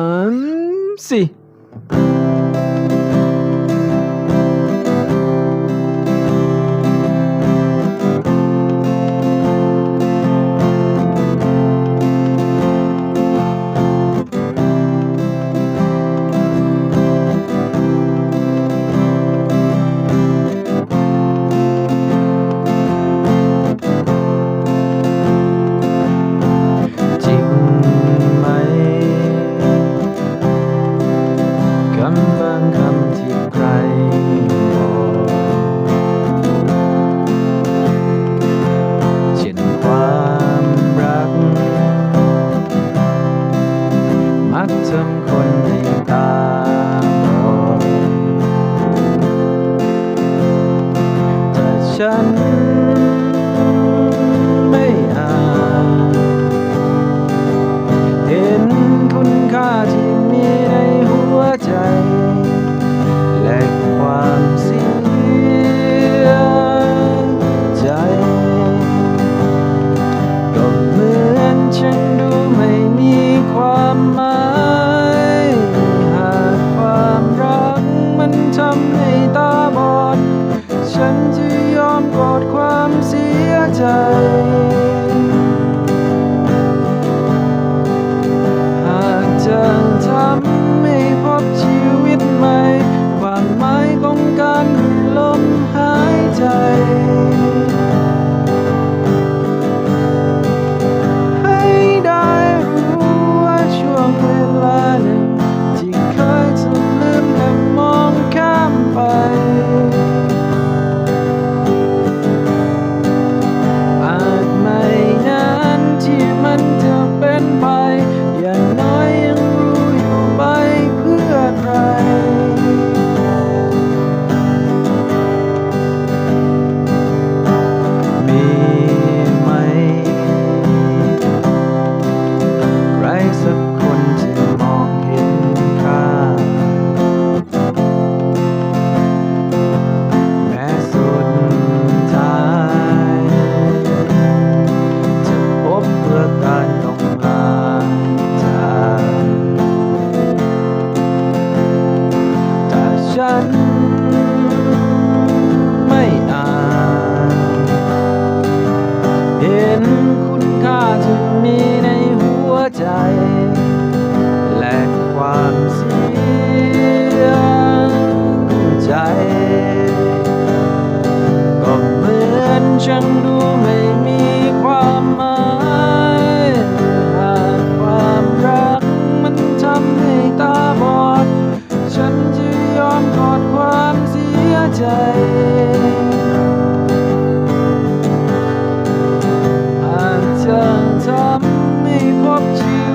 Um, sí. คุณค่าที่มีในหัวใจัน ไม่อาจเห็นคุณค่าที่มีในหัวใจ และความเสียใจ ก็เหมือนฉันดู อาจจะทำให้พบชี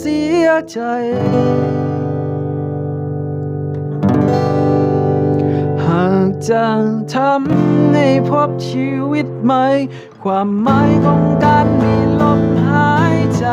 เสียใจ หากจะทำให้พบชีวิตใหม่ ความหมายของการมีลมหายใจ